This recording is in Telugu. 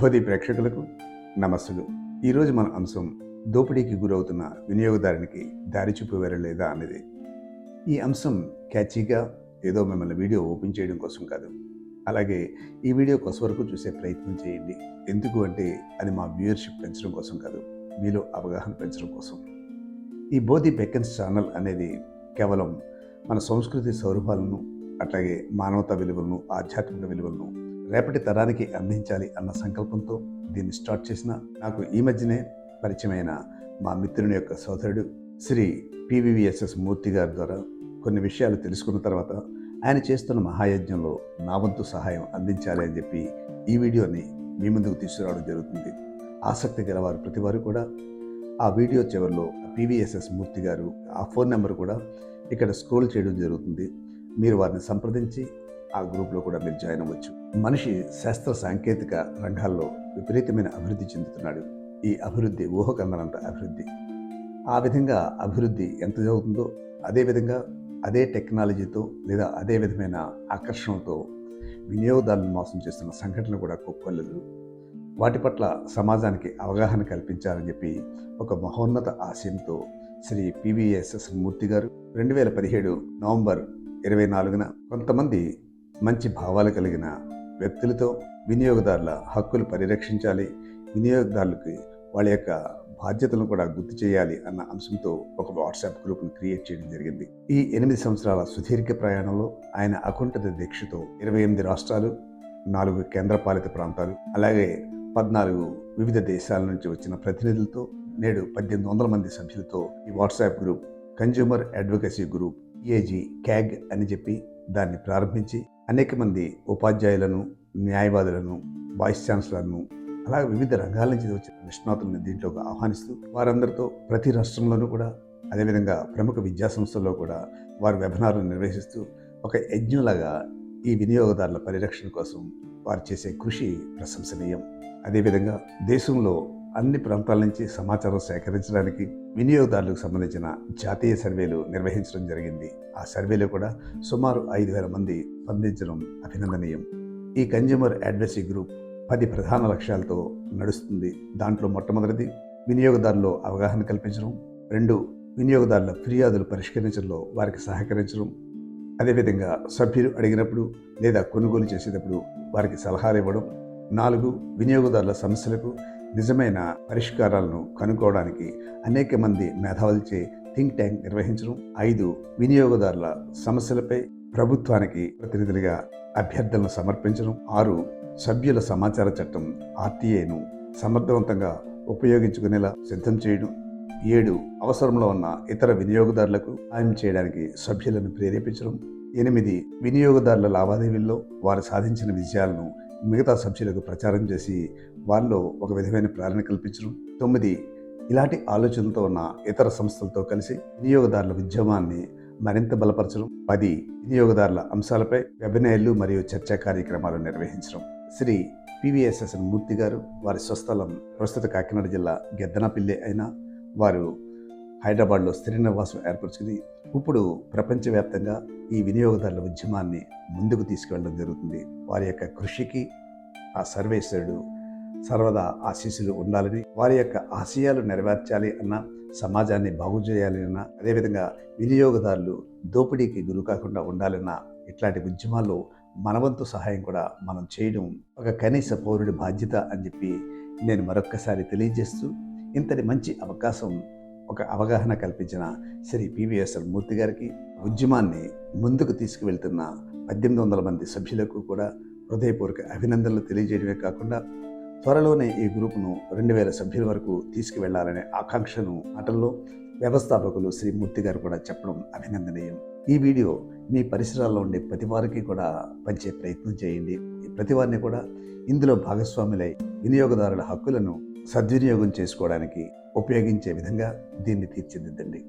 బోధి ప్రేక్షకులకు నమస్సులు. ఈరోజు మన అంశం దోపిడీకి గురవుతున్న వినియోగదారునికి దారి చూపేవారు లేదా అనేది. ఈ అంశం క్యాచీగా ఏదో మిమ్మల్ని వీడియో ఓపెన్ చేయడం కోసం కాదు. అలాగే ఈ వీడియో కొస వరకు చూసే ప్రయత్నం చేయండి. ఎందుకు అంటే అది మా వ్యూయర్షిప్ పెంచడం కోసం కాదు మీలో అవగాహన పెంచడం కోసం. ఈ బోధి బెక్కన్స్ ఛానల్ అనేది కేవలం మన సంస్కృతి సౌరభాలను అట్లాగే మానవతా విలువలను ఆధ్యాత్మిక విలువలను రేపటి తరానికి అందించాలి అన్న సంకల్పంతో దీన్ని స్టార్ట్ చేసిన నాకు ఈ మధ్యనే పరిచయమైన మా మిత్రుని యొక్క సోదరుడు శ్రీ పివివిఎస్ఎస్ మూర్తి గారి ద్వారా కొన్ని విషయాలు తెలుసుకున్న తర్వాత ఆయన చేస్తున్న మహాయజ్ఞంలో నా వంతు సహాయం అందించాలి అని చెప్పి ఈ వీడియోని మీ ముందుకు తీసుకురావడం జరుగుతుంది. ఆసక్తి గలవారు ప్రతి వారు కూడా ఆ వీడియో చివరిలో పివిఎస్ఎస్ మూర్తి గారు ఆ ఫోన్ నెంబర్ కూడా ఇక్కడ స్క్రోల్ చేయడం జరుగుతుంది. మీరు వారిని సంప్రదించి ఆ గ్రూప్లో కూడా మీరు జాయిన్ అవ్వచ్చు. మనిషి శాస్త్ర సాంకేతిక రంగాల్లో విపరీతమైన అభివృద్ధి చెందుతున్నాడు. ఈ అభివృద్ధి ఊహకందనంత అభివృద్ధి. ఆ విధంగా అభివృద్ధి ఎంత జరుగుతుందో అదే విధంగా అదే టెక్నాలజీతో లేదా అదే విధమైన ఆకర్షణతో వినియోగదారులను మోసం చేస్తున్న సంఘటనలు కూడా కుప్పలేదు వాటి పట్ల సమాజానికి అవగాహన కల్పించాలని చెప్పి ఒక మహోన్నత ఆశయంతో శ్రీ పివిఎస్ఎస్ మూర్తి గారు రెండు వేల పదిహేడు నవంబర్ ఇరవై నాలుగున కొంతమంది మంచి భావాలు కలిగిన వ్యక్తులతో వినియోగదారుల హక్కులు పరిరక్షించాలి వినియోగదారులకి వాళ్ళ యొక్క బాధ్యతలను కూడా గుర్తు చేయాలి అన్న అంశంతో ఒక వాట్సాప్ గ్రూప్ను క్రియేట్ చేయడం జరిగింది. ఈ ఎనిమిది సంవత్సరాల సుదీర్ఘ ప్రయాణంలో ఆయన అకుంఠిత దీక్షతో ఇరవై ఎనిమిది రాష్ట్రాలు నాలుగు కేంద్రపాలిత ప్రాంతాలు అలాగే పద్నాలుగు వివిధ దేశాల నుంచి వచ్చిన ప్రతినిధులతో నేడు పద్దెనిమిది వందల మంది సభ్యులతో ఈ WhatsApp group consumer advocacy group AG CAG అని చెప్పి దాన్ని ప్రారంభించి అనేక మంది ఉపాధ్యాయులను న్యాయవాదులను వైస్ ఛాన్సలర్ను అలాగే వివిధ రంగాల నుంచి వచ్చిన నిష్ణాతులను దీంట్లోకి ఆహ్వానిస్తూ వారందరితో ప్రతి రాష్ట్రంలోనూ కూడా అదేవిధంగా ప్రముఖ విద్యా సంస్థల్లో కూడా వారి వెబినార్లు నిర్వహిస్తూ ఒక యజ్ఞలాగా ఈ వినియోగదారుల పరిరక్షణ కోసం వారు చేసే కృషి ప్రశంసనీయం. అదేవిధంగా దేశంలో అన్ని ప్రాంతాల నుంచి సమాచారం సేకరించడానికి వినియోగదారులకు సంబంధించిన జాతీయ సర్వేలు నిర్వహించడం జరిగింది. ఆ సర్వేలో కూడా సుమారు ఐదు వేల మంది స్పందించడం అభినందనీయం. ఈ కన్జ్యూమర్ అడ్వసీ గ్రూప్ పది ప్రధాన లక్ష్యాలతో నడుస్తుంది. దాంట్లో మొట్టమొదటిది వినియోగదారుల్లో అవగాహన కల్పించడం. రెండు వినియోగదారుల ఫిర్యాదులు పరిష్కరించడంలో వారికి సహకరించడం. అదేవిధంగా సభ్యులు అడిగినప్పుడు లేదా కొనుగోలు చేసేటప్పుడు వారికి సలహాలు ఇవ్వడం. నాలుగు వినియోగదారుల సమస్యలకు నిజమైన పరిష్కారాలను కనుక్కోవడానికి అనేక మంది మేధావులచే థింక్ ట్యాంక్ నిర్వహించడం ఐదు వినియోగదారుల సమస్యలపై ప్రభుత్వానికి ప్రతినిధులుగా అభ్యర్థనలు సమర్పించడం ఆరు సభ్యుల సమాచార చట్టం ఆర్టీఏను సమర్థవంతంగా ఉపయోగించుకునేలా సిద్ధం చేయడం ఏడు అవసరంలో ఉన్న ఇతర వినియోగదారులకు సాయం చేయడానికి సభ్యులను ప్రేరేపించడం ఎనిమిది వినియోగదారుల లావాదేవీల్లో వారు సాధించిన విజయాలను మిగతా సభ్యులకు ప్రచారం చేసి వారిలో ఒక విధమైన ప్రేరణ కల్పించడం. తొమ్మిది ఇలాంటి ఆలోచనలతో ఉన్న ఇతర సంస్థలతో కలిసి వినియోగదారుల ఉద్యమాన్ని మరింత బలపరచడం. పది వినియోగదారుల అంశాలపై వెబినార్లు మరియు చర్చా కార్యక్రమాలు నిర్వహించడం. శ్రీ పివిఎస్ఎస్ మూర్తి గారు వారి స్వస్థలం ప్రస్తుత కాకినాడ జిల్లా గెద్దనపిల్లి అయినా వారు హైదరాబాద్లో స్థిర నివాసం ఏర్పరచుకుని ఇప్పుడు ప్రపంచవ్యాప్తంగా ఈ వినియోగదారుల ఉద్యమాన్ని ముందుకు తీసుకెళ్ళడం జరుగుతుంది. వారి యొక్క కృషికి ఆ సర్వేశ్వరుడు సర్వదా ఆశీస్సులు ఉండాలని వారి యొక్క ఆశయాలు నెరవేర్చాలి అన్న సమాజాన్ని బాగు చేయాలి అన్న అదేవిధంగా వినియోగదారులు దోపిడీకి గురి కాకుండా ఉండాలన్న ఇట్లాంటి ఉద్యమాల్లో మనవంతు సహాయం కూడా మనం చేయడం ఒక కనీస పౌరుడి బాధ్యత అని చెప్పి నేను మరొక్కసారి తెలియజేస్తూ ఇంతటి మంచి అవకాశం ఒక అవగాహన కల్పించిన శ్రీ పివిఎస్ఎల్ మూర్తి గారికి ఉద్యమాన్ని ముందుకు తీసుకువెళ్తున్న పద్దెనిమిది వందల మంది సభ్యులకు కూడా హృదయపూర్వక అభినందనలు తెలియజేయడమే కాకుండా త్వరలోనే ఈ గ్రూపును రెండు వేల సభ్యుల వరకు తీసుకువెళ్ళాలనే ఆకాంక్షను అటల్లో వ్యవస్థాపకులు శ్రీ మూర్తి గారు కూడా చెప్పడం అభినందనీయం. ఈ వీడియో మీ పరిసరాల్లో ఉండే ప్రతి వారికి కూడా పంచే ప్రయత్నం చేయండి. ప్రతి వారిని కూడా ఇందులో భాగస్వాములై వినియోగదారుల హక్కులను సద్వినియోగం చేసుకోవడానికి ఉపయోగించే విధంగా దీన్ని తీర్చిదిద్దండి.